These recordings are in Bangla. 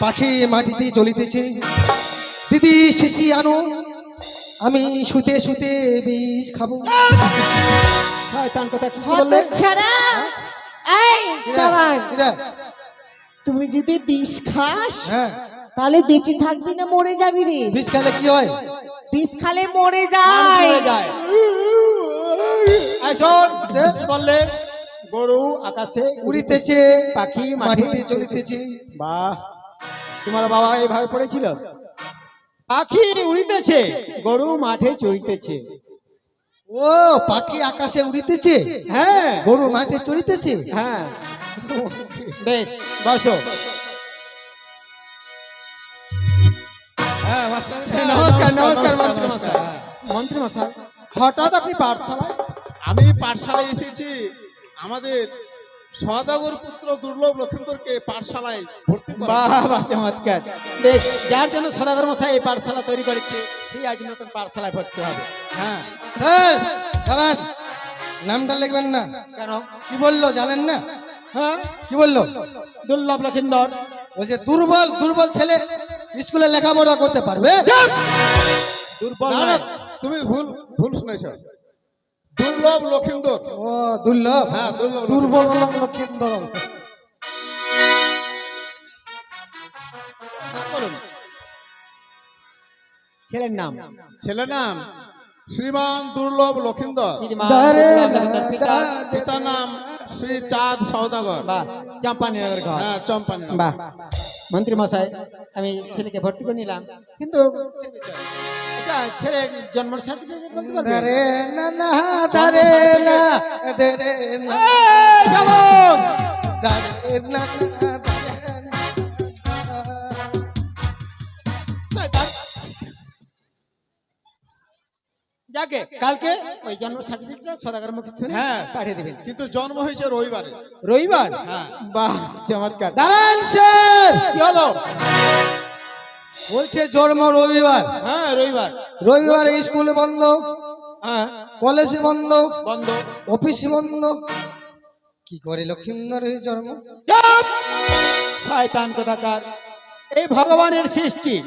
পাখি মাটিতে চলিতেছে। দিদি শিশি আনো আমি শুতে শুতে বিষ খাব। শয়তান কথা কি বললে? ছাড়া? এই জওয়ান তুমি যদি বিষ খাস হ্যাঁ। তাহলে বেঁচে থাকবি না মরে যাবি রে। বিষ খেলে কি হয়? বিষ খালে মরে যায়। মরে যায়। বললে? গরু আকাশে উড়িতেছে, পাখি মাটিতে চলিতেছে। বাহ, তোমার বাবা এইভাবে পড়েছিল? পাখি উড়িতেছে, গরু মাঠে চড়িতেছে। ও, পাখি আকাশে উড়িতেছে? হ্যাঁ গরু মাঠে চড়িতেছে? হ্যাঁ। বেশ, বসো। হ্যাঁ। নমস্কার নমস্কার, মন্ত্রী মশাই। মন্ত্রী মশাই, হঠাৎ আপনি পাঠশালায়? আমি পাঠশালায় এসেছি। আমাদের সদাগর পুত্র দুর্লভ লক্ষিন্দরকে পাঠশালায় ভর্তি বাহ চমৎকার। বেশ যার জন্য সদাগর মশাই এই পাঠশালা তৈরি করেছে সেই আজ নতুন পাঠশালায় ভর্তি হবে। হ্যাঁ। স্যার দাঁড়ান। নামটা লিখবেন না। কেন? কি বলল জানেন না? হ্যাঁ? কি বলল? দুর্লভ লক্ষিন্দর। বলছে দুর্বল দুর্বল ছেলে স্কুলে লেখাপড়া করতে পারবে? দুর্বল তুমি ভুল ভুল শুনেছ। দুর্লভ লক্ষিন্দর। ও দুর্লভ? হ্যাঁ, দুর্লভ। দুর্বল লক্ষিন্দর। ছেলের নাম। ছেলের নাম শ্রীমান দুর্লভ লক্ষিন্দর। পিতা। পিতার নাম শ্রী চাঁদ সৌদাগর ঘর। হ্যাঁ চম্পানি। বাহ। মন্ত্রী মশাই আমি ছেলেকে ভর্তি করে নিলাম। কিন্তু ছেলের জন্ম সার্টিফিকেট বলতে না না দারে না দারে না। যেমন। যাকে কালকে ওই জন্ম সার্টিফিকেট সদাগর মুখে শুনে হ্যাঁ। পাঠিয়ে দেবেন। কিন্তু জন্ম হয়েছে রবিবারে। রবিবার? হ্যাঁ। বাহ চমৎকার। দাঁড়ান স্যার! কি হলো? বলছে জন্ম রবিবার। হ্যাঁ রবিবার। রবিবার স্কুল বন্ধ হ্যাঁ। কলেজ বন্ধ বন্ধ। অফিস বন্ধ। কি করে লক্ষিন্দরের জন্ম! শয়তান কোথাকার। এই ভগবানের সৃষ্টি।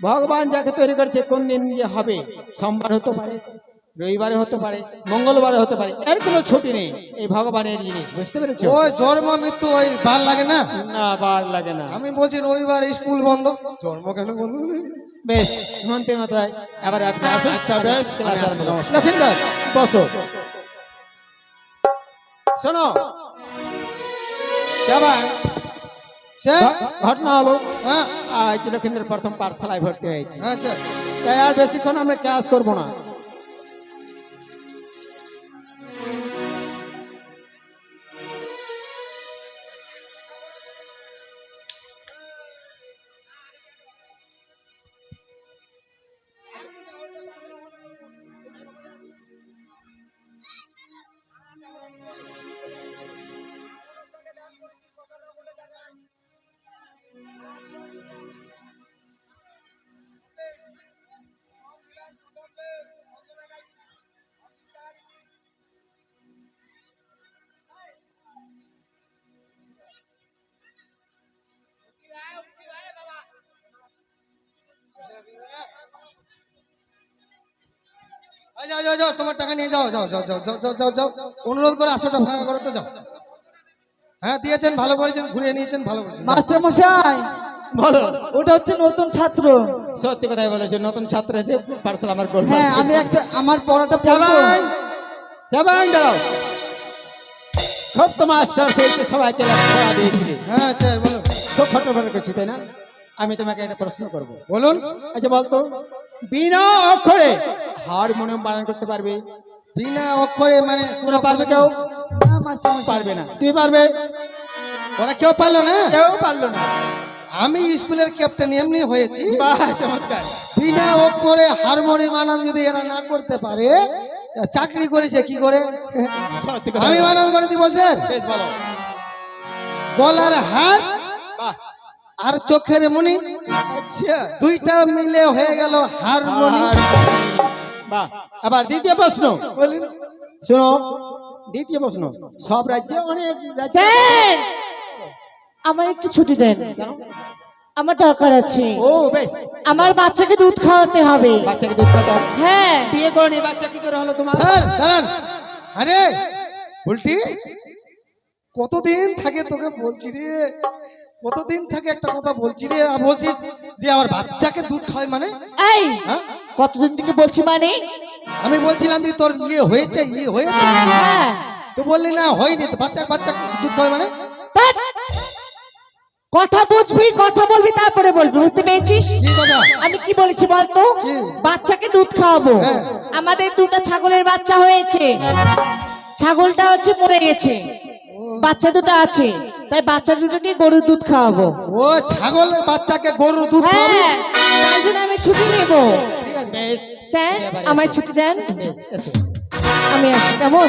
ভগবান যাকে তৈরি করেছে কোন দিন যে হবে সোমবার হতে পারে। রবিবারে হতে পারে মঙ্গলবারে হতে পারে এর কোনো ছুটি নেই এই ভগবানের জিনিস বুঝতে পেরেছ? ওই জন্ম মৃত্যু ওই বার লাগে না? না বার লাগে না। আমি বলছি রবিবার স্কুল বন্ধ। জন্ম কেন বন্ধ বেশ মন্ত্রী মাথায় এবার আপনি আসুন। আচ্ছা, বেশ। ক্লাস। লক্ষিন্দর বসো। শোনো যাবান স্যার ঘটনা হলো হ্যাঁ। আজ লক্ষিন্দর প্রথম পাঠশালায় ভর্তি হয়েছে। হ্যাঁ স্যার। তাই আর বেশিক্ষণ আমরা ক্লাস করব না। যাও যাও যাও তোমার টাকা নিয়ে যাও যাও যাও যাও যাও যাও যাও যাও। অনুরোধ করে আসোটা ভাঙা করো তো যাও। হ্যাঁ দিয়েছেন ভালো করেছেন ঘুরিয়ে নিয়েছেন ভালো করেছেন। মাস্টার মশাই বলো। ওটা হচ্ছে নতুন ছাত্র। সত্যি কথাই বলেছে নতুন ছাত্র এসে পার্সেল আমার করব হ্যাঁ আমি একটা আমার পড়াটা পড়ব। যাবান দাঁড়াও। খুব তো মাস্টার সবাইকে পড়া দিয়েছিলি হ্যাঁ স্যার বলুন খুব ফটোফটো করছি তাই না? আমি তোমাকে একটা প্রশ্ন করব। বলুন। আচ্ছা বলতো বিনা অক্ষরে হারমোনিয়াম বানান করতে পারবে? বিনা অক্ষরে মানে তোমরা পারবে কেউ? পারবে না। তুমি পারবে? ওরা কেউ পারল না? কেউ পারল না। আমি স্কুলের ক্যাপ্টেন এমনি হয়েছি। বাহ চমৎকার। বিনা অক্ষরে হারমোনিয়াম বানান যদি এরা না করতে পারে চাকরি করেছে কি করে? আমি বানান করে দিব স্যার। বেশ বলো। গলার হার বাহ। আর চোখের মনি? আচ্ছা। দুইটা মিলে হয়ে গেল হারমোনিয়াম বাহ। আবার দ্বিতীয় প্রশ্ন। বলুন। শোনো দ্বিতীয় প্রশ্ন। সব রাজ্যে অনেক স্যার আমার একটু ছুটি দেন। আমার দরকার আছে। ও বেশ। আমার বাচ্চাকে দুধ খাওয়াতে হবে। বাচ্চাকে দুধ খাওয়াতে হবে। হ্যাঁ। বিয়ে করনি বাচ্চা কি করে হলো তোমার? স্যার দাঁড়ান। আরে বলটি কতদিন থাকে তোকে বলছি রে? কতদিন থেকে একটা কথা বলছি রে বলছিস যে আমার বাচ্চাকে দুধ খাওয়াই মানে? এই হ্যাঁ? কতদিন থেকে বলছি মানে? আমি বলছিলাম যে তোর ইয়ে হয়েছে ইয়ে হয়েছে? হ্যাঁ। তো বললি না হয়নি তো বাচ্চা বাচ্চা দুধ খাওয়াই মানে? কথা বুঝবি কথা বলবি তারপরে বলবি বুঝতে পেরেছিস? আমি কি বলেছি বলতো? বাচ্চাকে দুধ খাওয়াবো। হ্যাঁ। আমাদের দুটো ছাগলের বাচ্চা হয়েছে। ছাগলটা হচ্ছে মরে গেছে। বাচ্চা দুটো আছে তাই বাচ্চা দুটোকে গরুর দুধ খাওয়াবো। ও ছাগলের বাচ্চাকে গরুর দুধ খাওয়াবি? হ্যাঁ তাই জন্য আমি ছুটি নেব। ঠিক আছে বেশ। স্যার আমায় ছুটি দেন। আমি আসি কেমন?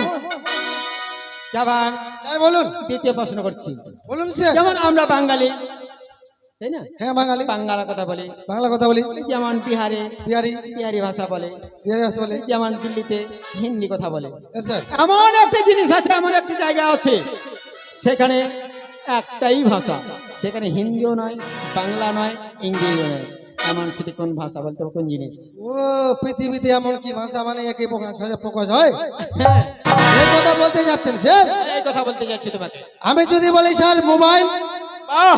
যাবান স্যার বলুন। দ্বিতীয় প্রশ্ন করছি। বলুন স্যার। যেমন আমরা বাঙালি তাই না? হ্যাঁ বাঙালি। বাংলা কথা বলি। বাংলা কথা বলি। যেমন বিহারে বিহারি। বিহারি ভাষা বলে। বিহারি ভাষা বলি। যেমন দিল্লিতে হিন্দি কথা বলে। স্যার এমন একটা জিনিস আছে এমন একটা জায়গা আছে সেখানে একটাই ভাষা। সেখানে হিন্দিও নয় বাংলা নয় ইংরেজিও নয়। এমন সেটি কোন ভাষা বলতে কোন জিনিস? ও পৃথিবীতে এমন কি ভাষা মানে একই প্রকাশ হয় প্রকাশ হয়? হ্যাঁ, এই কথা বলতে যাচ্ছেন স্যার? এই কথা বলতে যাচ্ছি তোমাকে। আমি যদি বলি স্যার মোবাইল? বাহ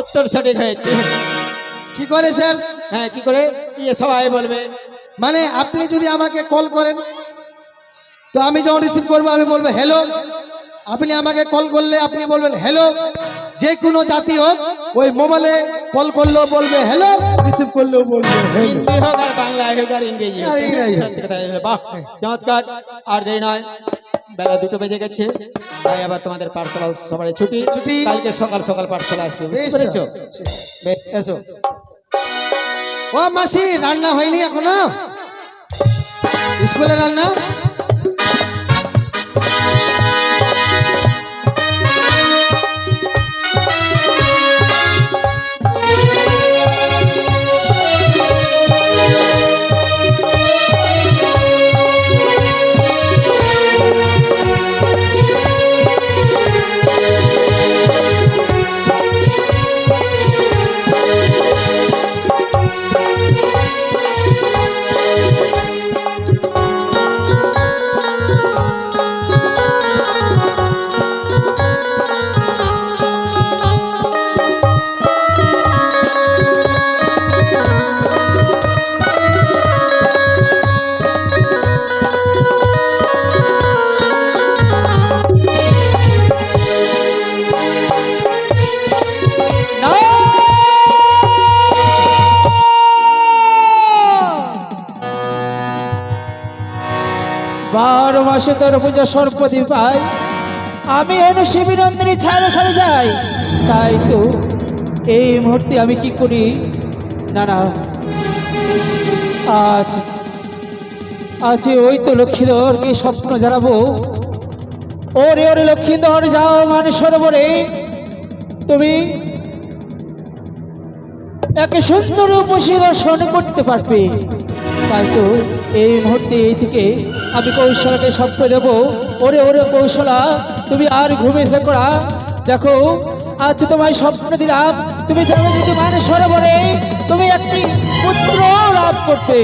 উত্তর সঠিক হয়েছে। কি করে স্যার? হ্যাঁ কি করে? ইয়ে সবাই বলবে। মানে আপনি যদি আমাকে কল করেন তো আমি যখন রিসিভ করব আমি বলব হ্যালো আপনি আমাকে কল করলে আপনি বলবেন হ্যালো যে কোনো জাতি হোক ওই মোবাইলে কল করলেও বলবে হ্যালো রিসিভ করলেও বলবে হিন্দি হোক আর বাংলা হোক আর ইংরেজি চমৎকার। আর দেরি নয় বেলা দুটো বেজে গেছে। তাই আবার তোমাদের পাঠশালা সবাই ছুটি। ছুটি। কালকে সকাল সকাল পাঠশালা আসবে বুঝতে বেশ, পেরেছ? বেশ এসো। ও মাসি রান্না হয়নি এখনও? স্কুলে রান্না? তোর পূজা সর্বদি পাই আমি এনে শিবিরন্দিনী ছাড়া খেলে যাই। তাই তো এই মুহূর্তে আমি কি করি? না না। আজ আজ ওই তো লক্ষ্মীধরকে স্বপ্ন জানাব। ওরে ওরে লক্ষ্মীধর, যাও মানে সরোবরে। তুমি একে সুন্দর উপসী দর্শন করতে পারবে। তাই তো এই মুহূর্তে এই থেকে আমি কৌশলাকে স্বপ্ন দেব। ওরে ওরে কৌশলা, তুমি আর ঘুমিয়ে থেকো না। দেখো, আজ তোমায় স্বপ্ন দিলাম, তুমি যাবে যদি মানে সরোবরে তুমি একটি পুত্র লাভ করবে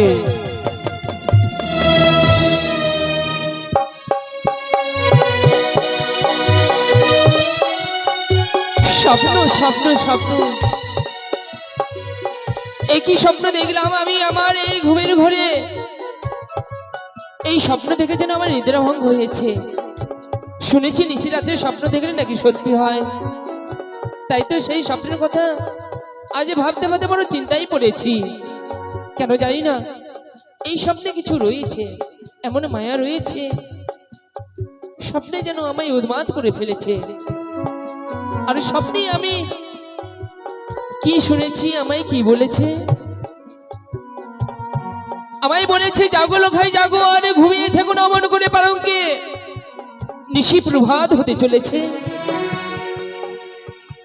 স্বপ্ন স্বপ্ন স্বপ্ন। একই স্বপ্ন দেখলাম আমি আমার এই ঘুমের ঘরে। এই স্বপ্ন দেখে যেন আমার নিদ্রা ভঙ্গ হয়েছে। শুনেছি নিশি রাত্রে স্বপ্ন দেখলে নাকি সত্যি হয়। তাই তো সেই স্বপ্নের কথা আজ ভাবতে ভাবতে বড় চিন্তায় পড়েছি। কেন জানি না, এই স্বপ্নে কিছু রয়েছে, এমন মায়া রয়েছে। স্বপ্নে যেন আমায় উন্মাদ করে ফেলেছে। আর স্বপ্নে আমি কি শুনেছি, আমায় কি বলেছে? আমায় বলেছে, জাগো লোখাই জাগো, আরে ঘুমিয়ে থেকো না মন করে পালঙ্কে নিশি প্রভাত হতে চলেছে।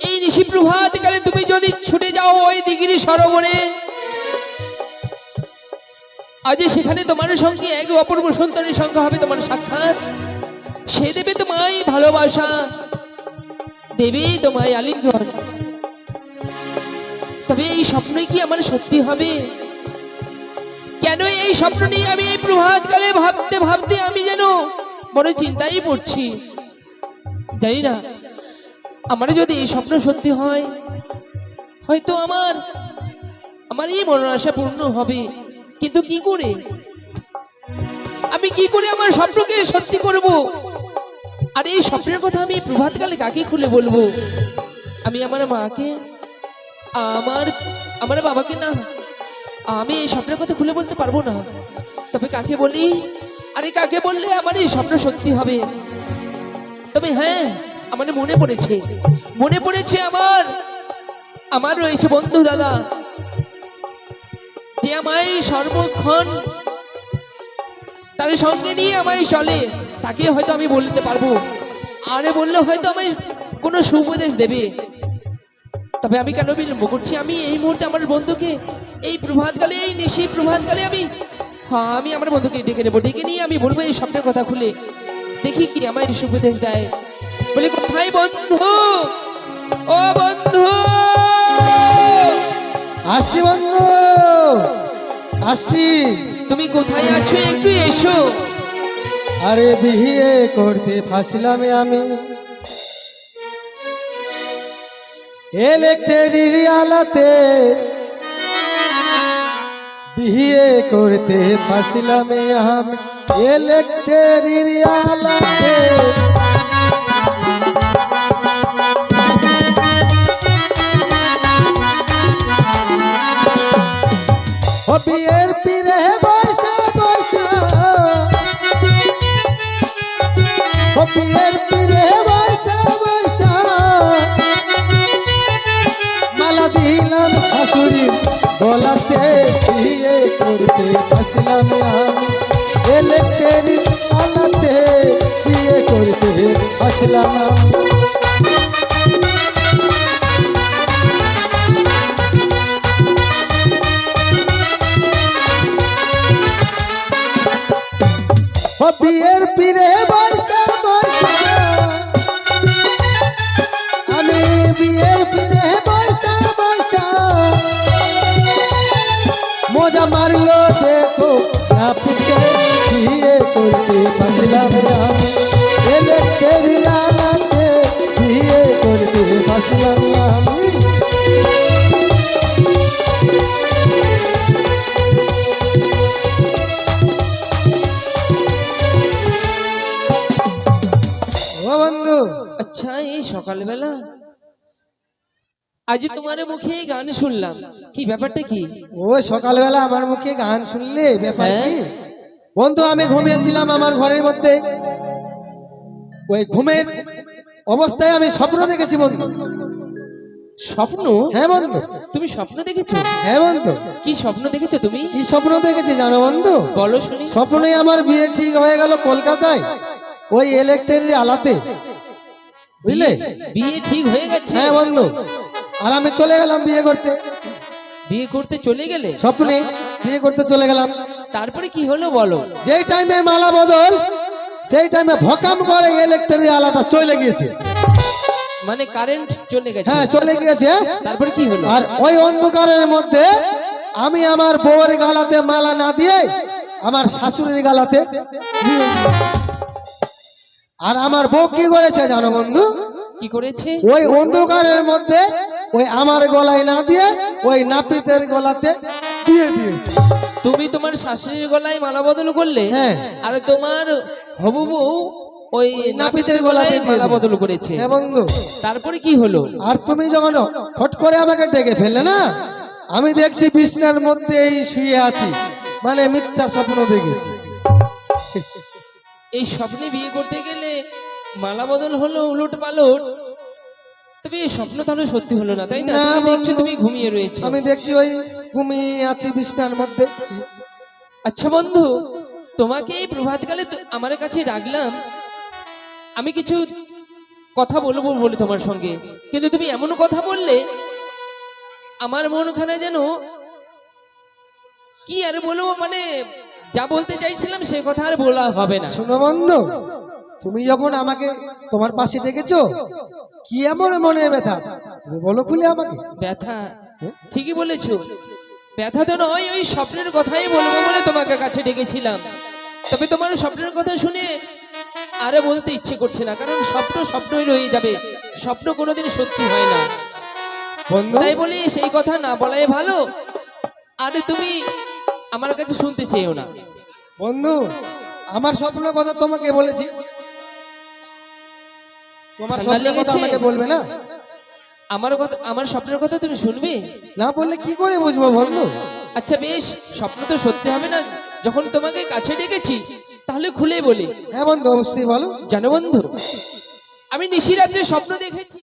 এই নিশি প্রভাত কালে তুমি যদি ছুটে যাও ওই দিগিরি সরোবরে, আজ সেখানে তোমার সঙ্গে এক অপূর্ব সন্তানের সংখ্যা হবে, তোমার সাক্ষাৎ। সে দেবে তোমায় ভালোবাসা, দেবে তোমায় আলিঙ্গন। তবে এই স্বপ্নই কি আমার সত্যি হবে? কেন এই স্বপ্ন নিয়ে আমি এই প্রভাতকালে ভাবতে ভাবতে আমি যেন বড় চিন্তাই পড়ছি। জানি না, আমার যদি এই স্বপ্ন সত্যি হয়, হয়তো আমার আমার এই মনের আশা পূর্ণ হবে। কিন্তু কি করে? আমি কি করে আমার স্বপ্নকে সত্যি করব? আর এই স্বপ্নের কথা আমি প্রভাতকালে কাকে খুলে বলব? আমি আমার মাকে, আমার আমার বাবাকে না আমি এই স্বপ্নের কথা খুলে বলতে পারব না। তবে কাকে বলি? আরে কাকে বললে আমার এই স্বপ্ন সত্যি হবে? তবে হ্যাঁ আমার মনে পড়েছে। মনে পড়েছে আমার। আমার রয়েছে বন্ধু দাদা। যে আমায় সর্বক্ষণ তার সঙ্গে নিয়ে আমায় চলে, তাকে হয়তো আমি বলতে পারব। আরে বললে হয়তো আমায় কোনো সুপদেশ দেবে। তবে আমি কেন বিলম্ব করছি? আমি এই মুহূর্তে আমার বন্ধুকে এই প্রভাতকালে এই নিশি প্রভাতকালে আমি হ্যাঁ আমি আমার বন্ধুকে ডেকে নেব। ডেকে নিয়ে আমি বলব এই স্বপ্নের কথা খুলে দেখি কি আমায় সুপদেশ দেয়। বলি কোথায় বন্ধু? ও বন্ধু! আসি বন্ধু! আসি তুমি কোথায় আছো? একটু এসো। আরে বিয়ে করতে ফাঁসিলাম আমি। ইলেকট্রিক আলাতে বিয়ে করতে ফাঁসিলাম আমি। ইলেকট্রিক আলাতে বিয়ের পিরে বসা বসা। বিয়ের ফাসলাম আমি এলেক্টেরি আচ্ছা এই সকালবেলা আজ তোমার মুখে এই গান শুনলাম। কি ব্যাপারটা কি? ও সকালবেলা আমার মুখে গান শুনলে ব্যাপার হ্যাঁ? কি? বন্ধু আমি ঘুমিয়েছিলাম আমার ঘরের মধ্যে। ওই ঘুমের অবস্থায় আমি স্বপ্ন দেখেছি বন্ধু। স্বপ্ন? হ্যাঁ বন্ধু। তুমি স্বপ্ন দেখেছ? হ্যাঁ বন্ধু। কি স্বপ্ন দেখেছ তুমি? কি স্বপ্ন দেখেছি জানো বন্ধু? বলো শুনি। স্বপ্নে আমার বিয়ে ঠিক হয়ে গেল কলকাতায় ওই ইলেকট্রিক আলাতে। বুঝলে? বিয়ে ঠিক হয়ে গেছে? হ্যাঁ বন্ধু। আর আমি চলে গেলাম বিয়ে করতে। বিয়ে করতে চলে গেলে? স্বপ্নে বিয়ে করতে চলে গেলাম। তারপরে কি হলো বলো? যেই টাইমে মালা বদল সেই টাইমে ভকাম করে ইলেকট্রিক আলাটা চলে গিয়েছে। মানে কারেন্ট চলে গেছে। হ্যাঁ চলে গিয়েছে। তারপরে কি হলো? আর ওই অন্ধকারের মধ্যে আমি আমার বউয়ের গালাতে মালা না দিয়ে আমার শাশুড়ির গালাতে আর আমার বউ কি করেছে জানো বন্ধু? কি করেছে? ওই অন্ধকারের মধ্যে ওই আমার গলায় না দিয়ে ওই নাপিতের গলাতে দিয়ে দিয়েছে। তুমি তোমার শাশুড়ির গলায় মালা বদল করলে হ্যাঁ। আর তোমার হবু বউ ওই নাপিতের গলায় মালা বদল করেছে। হ্যাঁ তারপরে কি হলো? আর তুমি যখন ফট করে আমাকে ডেকে ফেললে না আমি দেখছি বিছনার মধ্যেই শুয়ে আছি। মানে মিথ্যা স্বপ্ন দেখেছি। এই স্বপ্নে বিয়ে করতে গেলে মালা বদল হলো উলট পালট। তবে এই স্বপ্ন তাহলে সত্যি হলো না তাই না তুমি দেখছ তুমি ঘুমিয়ে রয়েছো। আমি দেখছি ওই ঘুমিয়ে আছি বিছনার মধ্যে। আচ্ছা বন্ধু তোমাকে এই প্রভাতকালে আমার কাছে ডাকলাম। আমি কিছু কথা বলব বলে তোমার সঙ্গে। কিন্তু তুমি এমন কথা বললে আমার মনখানে যেন কি আর বলব মানে যা বলতে চাইছিলাম সে কথা আর বলা হবে না। শুনো বন্ধু তুমি যখন আমাকে তোমার পাশে ডেকেছো কি এমন মনের ব্যথা? তুমি বলো খুলে আমাকে। ব্যথা? ঠিকই বলেছ। ব্যথা তো নয় ওই স্বপ্নের কথাই বলব বলে তোমাকে কাছে ডেকেছিলাম। তবে তোমার স্বপ্নের কথা শুনে আরে বলতে ইচ্ছে করছে না কারণ স্বপ্ন স্বপ্নই রয়ে যাবে স্বপ্ন কোনোদিন সত্যি হয় না। তাই বলি সেই কথা না বলাই ভালো আরে তুমি আমার কাছে শুনতে চেয়েও না। বন্ধু আমার স্বপ্নের কথা তোমাকে বলেছি। তোমার স্বপ্নের কথা আমাকে বলবে না? আমার কথা আমার স্বপ্নের কথা তুমি শুনবে? না বললে কি করে বুঝব বন্ধু? আচ্ছা বেশ স্বপ্ন তো সত্যি হবে না। যখন তোমাকে কাছে ডেকেছি তাহলে খুলে বলি। হ্যাঁ বন্ধু অবশ্যই বলো। জানো বন্ধু আমি নিশি নিশিরাত্রে স্বপ্ন দেখেছি।